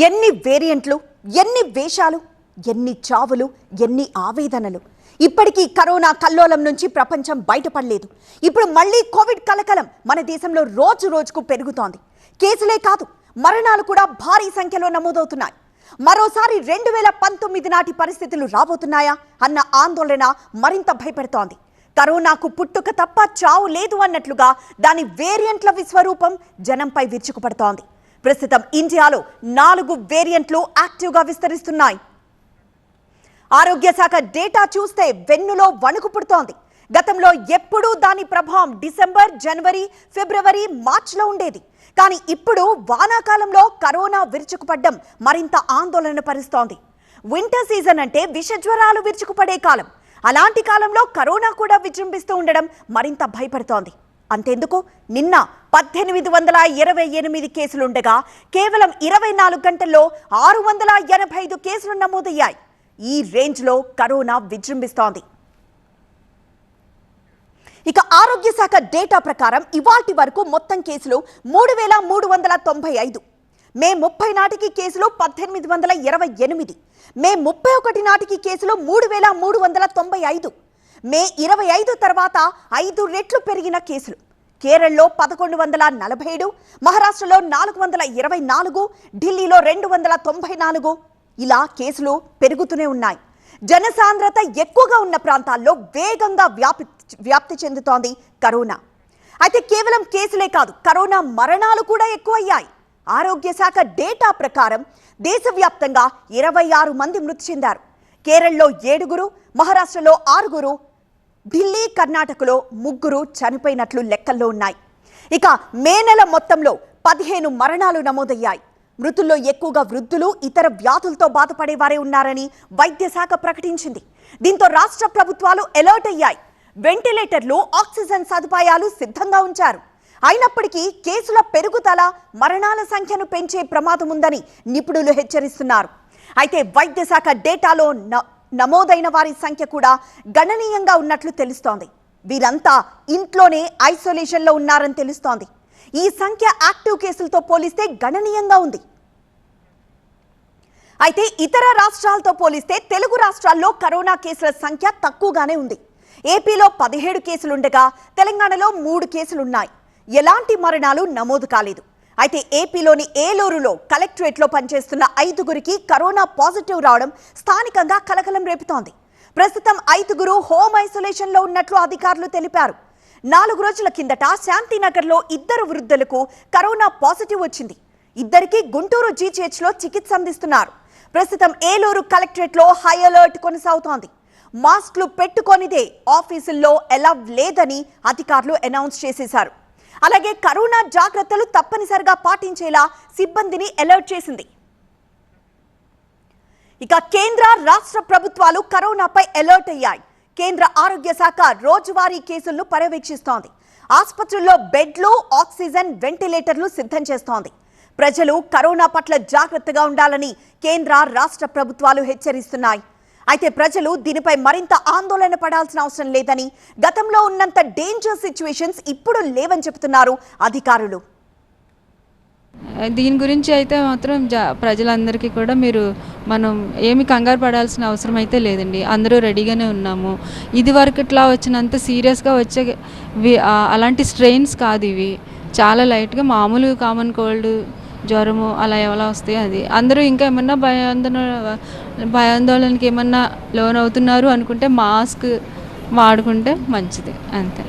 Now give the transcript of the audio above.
ఎన్ని వేరియంట్లు ఎన్ని వేషాలు ఎన్ని చావులు ఎన్ని ఆవేదనలు. ఇప్పటికీ కరోనా కల్లోలం నుంచి ప్రపంచం బయటపడలేదు. ఇప్పుడు మళ్ళీ కోవిడ్ కలకలం మన దేశంలో రోజు రోజుకు పెరుగుతోంది. కేసులే కాదు మరణాలు కూడా భారీ సంఖ్యలో నమోదవుతున్నాయి. మరోసారి రెండు వేల పంతొమ్మిది నాటి పరిస్థితులు రాబోతున్నాయా అన్న ఆందోళన మరింత భయపెడుతోంది. కరోనాకు పుట్టుక తప్ప చావు లేదు అన్నట్లుగా దాని వేరియంట్ల విశ్వరూపం జనంపై విరుచుకుపడుతోంది. ప్రస్తుతం ఇండియాలో నాలుగు వేరియంట్లు యాక్టివ్గా విస్తరిస్తున్నాయి. ఆరోగ్య శాఖ డేటా చూస్తే వెన్నులో వణుకు పుడుతోంది. గతంలో ఎప్పుడూ దాని ప్రభావం డిసెంబర్ జనవరి ఫిబ్రవరి మార్చిలో ఉండేది. కానీ ఇప్పుడు వానాకాలంలో కరోనా విరుచుకుపడ్డం మరింత ఆందోళన పరుస్తోంది. వింటర్ సీజన్ అంటే విషజ్వరాలు విరుచుకుపడే కాలం. అలాంటి కాలంలో కరోనా కూడా విజృంభిస్తూ ఉండడం మరింత భయపడుతోంది. అంతెందుకు? నిన్న పద్దెనిమిది వందల ఇరవై ఎనిమిది కేసులుండగా కేవలం ఇరవై నాలుగు గంటల్లో ఆరు వందల ఎనభై ఐదు కేసులు నమోదయ్యాయి. ఈ రేంజ్లో కరోనా విజృంభిస్తోంది. ఇక ఆరోగ్య శాఖ డేటా ప్రకారం ఇవాటి వరకు మొత్తం కేసులు మూడు వేల మూడు వందల తొంభై ఐదు. మే ముప్పై నాటికి కేసులు పద్దెనిమిది వందల ఇరవై ఎనిమిది. మే ముప్పై ఒకటి నాటికి కేసులు మూడు వేల మూడు వందల తొంభై ఐదు. మే ఇరవై ఐదు తర్వాత ఐదు రెట్లు పెరిగిన కేసులు. కేరళలో పదకొండు వందల నలభై ఏడు మహారాష్ట్రలో నాలుగు వందల ఇరవై నాలుగు ఢిల్లీలో రెండు వందల తొంభై నాలుగు. ఇలా కేసులు పెరుగుతూనే ఉన్నాయి. జనసాంద్రత ఎక్కువగా ఉన్న ప్రాంతాల్లో వేగంగా వ్యాపి వ్యాప్తి చెందుతోంది కరోనా. అయితే కేవలం కేసులే కాదు కరోనా మరణాలు కూడా ఎక్కువయ్యాయి. ఆరోగ్య శాఖ డేటా ప్రకారం దేశవ్యాప్తంగా ఇరవై ఆరు మంది మృతి చెందారు. కేరళలో ఏడుగురు మహారాష్ట్రలో ఆరుగురు ఢిల్లీ కర్ణాటకలో ముగ్గురు చనిపోయినట్లు లెక్కల్లో ఉన్నాయి. ఇక మే నెల మొత్తంలో పదిహేను మరణాలు నమోదయ్యాయి. మృతుల్లో ఎక్కువగా వృద్ధులు ఇతర వ్యాధులతో బాధపడేవారే ఉన్నారని వైద్య శాఖ ప్రకటించింది. దీంతో రాష్ట్ర ప్రభుత్వాలు అలర్ట్ అయ్యాయి. వెంటిలేటర్లు ఆక్సిజన్ సదుపాయాలు సిద్ధంగా ఉంచారు. అయినప్పటికీ కేసుల పెరుగుదల మరణాల సంఖ్యను పెంచే ప్రమాదం ఉందని నిపుణులు హెచ్చరిస్తున్నారు. అయితే వైద్య శాఖ డేటాలో న- నమోదైన వారి సంఖ్య కూడా గణనీయంగా ఉన్నట్లు తెలుస్తోంది. వీరంతా ఇంట్లోనే ఐసోలేషన్లో ఉన్నారని తెలుస్తోంది. ఈ సంఖ్య యాక్టివ్ కేసులతో పోలిస్తే గణనీయంగా ఉంది. అయితే ఇతర రాష్ట్రాలతో పోలిస్తే తెలుగు రాష్ట్రాల్లో కరోనా కేసుల సంఖ్య తక్కువగానే ఉంది. ఏపీలో పదిహేడు కేసులుండగా తెలంగాణలో మూడు కేసులున్నాయి. ఎలాంటి మరణాలు నమోదు కాలేదు. అయితే ఏపీలోని ఏలూరులో కలెక్టరేట్లో పనిచేస్తున్న ఐదుగురికి కరోనా పాజిటివ్ రావడం స్థానికంగా కలకలం రేపుతోంది. ప్రస్తుతం ఐదుగురు హోమ్ ఐసోలేషన్లో ఉన్నట్లు అధికారులు తెలిపారు. నాలుగు రోజుల కిందట శాంతినగర్లో ఇద్దరు వృద్ధులకు కరోనా పాజిటివ్ వచ్చింది. ఇద్దరికి గుంటూరు జీజీహెచ్లో చికిత్స అందిస్తున్నారు. ప్రస్తుతం ఏలూరు కలెక్టరేట్లో హై అలర్ట్ కొనసాగుతోంది. మాస్క్లు పెట్టుకొనిదే ఆఫీసుల్లో ఎలా లేదని అధికారులు అనౌన్స్ చేసేశారు. అలాగే కరోనా జాగ్రత్తలు తప్పనిసరిగా పాటించేలా సిబ్బందిని అలర్ట్ చేసింది. ఇక కేంద్ర రాష్ట్ర ప్రభుత్వాలు కరోనాపై అలర్ట్ అయ్యాయి. కేంద్ర ఆరోగ్య శాఖ రోజువారీ కేసులను పర్యవేక్షిస్తోంది. ఆసుపత్రుల్లో బెడ్లు ఆక్సిజన్ వెంటిలేటర్లు సిద్ధం చేస్తోంది. ప్రజలు కరోనా పట్ల జాగ్రత్తగా ఉండాలని కేంద్ర రాష్ట్ర ప్రభుత్వాలు హెచ్చరిస్తున్నాయి. అయితే ప్రజలు దీనిపై మరింత ఆందోళన పడాల్సిన అవసరం లేదని గతంలో ఉన్నంత డేంజర్ సిచ్యువేషన్స్ ఇప్పుడు లేవని చెబుతున్నారు అధికారులు. దీని గురించి అయితే మాత్రం జా ప్రజలందరికీ కూడా మీరు మనం ఏమి కంగారు పడాల్సిన అవసరం అయితే లేదండి. అందరూ రెడీగానే ఉన్నాము. ఇది వరకు ఇట్లా వచ్చినంత సీరియస్గా వచ్చే వి- అలాంటి స్ట్రెయిన్స్ కాదు ఇవి. చాలా లైట్గా మామూలు కామన్ కోల్డ్ జ్వరము అలా ఎలా వస్తాయి అది. అందరూ ఇంకా ఏమన్నా భయాందోళన భయాందోళనకి ఏమన్నా లోన్ అవుతున్నారు అనుకుంటే మాస్క్ వాడుకుంటే మంచిది. అంతే.